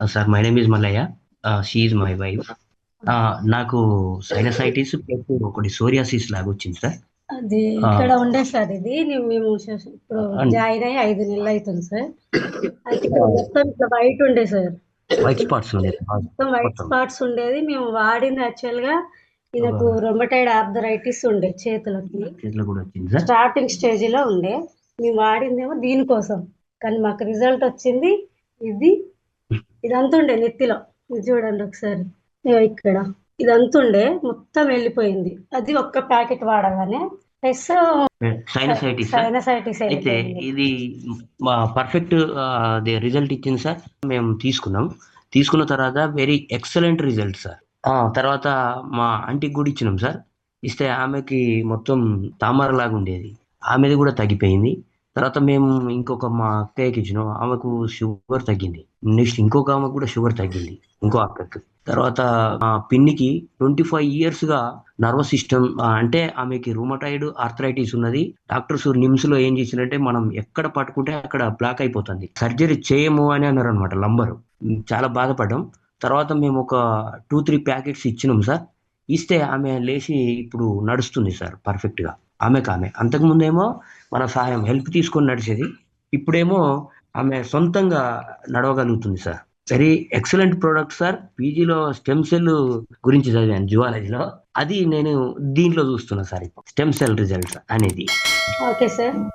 Sir my name is Mallayya she my wife నాకు sinusitis plus ఒకటి psoriasis లాగా వచ్చింది సార్ అది ఆ. ఇక్కడ ఉండే సార్ ఇది. మేము ఇప్పుడు అన్- జాయిన్ అయ్యి ఐదు నెలలు అవుతుంది సార్ అయితే మొత్తం ఇట్లా వైట్ ఉండే సార్ వైట్ స్పాట్స్ ఉండేది మొత్తం వైట్. స్పాట్స్ ఉండేది. మేము వాడింది యాక్చువల్గా ఈయనకు రొమటైడ్ ఆర్థరైటిస్ ఉండే చేతులకి. స్టార్టింగ్ స్టేజ్లో ఉండే. మేము వాడిందేమో దీనికోసం. కానీ మాకు రిజల్ట్ వచ్చింది ఇది ఇదంతా ఉండే నెత్తిలో. ఇది చూడండి ఒకసారి. ఇక్కడ. ఇదంతా ఉండే మొత్తం వెళ్ళిపోయింది. అది ఒక్క ప్యాకెట్ వాడగానే ప్లస్ సైనసైటిస్ సార్. సైనసైటిస్ అయితే ఇది మా పర్ఫెక్ట్ రిజల్ట్ ఇచ్చింది సార్. మేము తీసుకున్నాం. తీసుకున్న తర్వాత వెరీ ఎక్సలెంట్ రిజల్ట్ సార్. తర్వాత మా ఆంటీకి కూడా ఇచ్చినాం సార్. ఇస్తే ఆమెకి మొత్తం తామర లాగా ఉండేది. ఆమెది కూడా తగ్గిపోయింది. తర్వాత మేము ఇంకొక మా అక్కయ్యకి ఇచ్చినాం. ఆమెకు షుగర్ తగ్గింది. నెక్స్ట్ ఇంకొక ఆమెకు కూడా షుగర్ తగ్గింది. ఇంకో అక్కకి. తర్వాత మా పిన్నికి ట్వంటీ ఫైవ్ ఇయర్స్గా నర్వస్ సిస్టమ్ అంటే ఆమెకి రూమటాయిడ్ ఆర్థరైటిస్ ఉన్నది. డాక్టర్స్ నిమ్స్లో ఏం చేసినంటే మనం ఎక్కడ పట్టుకుంటే అక్కడ బ్లాక్ అయిపోతుంది. సర్జరీ చేయము అని అన్నారు అనమాట లంబరు చాలా బాధపడ్డాం. తర్వాత మేము ఒక టూ త్రీ ప్యాకెట్స్ ఇచ్చినాం సార్. ఇస్తే ఆమె లేచి ఇప్పుడు నడుస్తుంది సార్ పర్ఫెక్ట్గా ఆమెకు ఆమె అంతకుముందేమో మన సహాయం హెల్ప్ తీసుకొని నడిచేది ఇప్పుడేమో ఆమె సొంతంగా నడవగలుగుతుంది sir. Very excellent product sir. పీజీలో స్టెమ్ సెల్ గురించి చదివాను జువాలజీలో. అది నేను దీంట్లో చూస్తున్నా సార్ ఇప్పుడు. స్టెమ్ సెల్ రిజల్ట్స్ అనేది. Okay sir.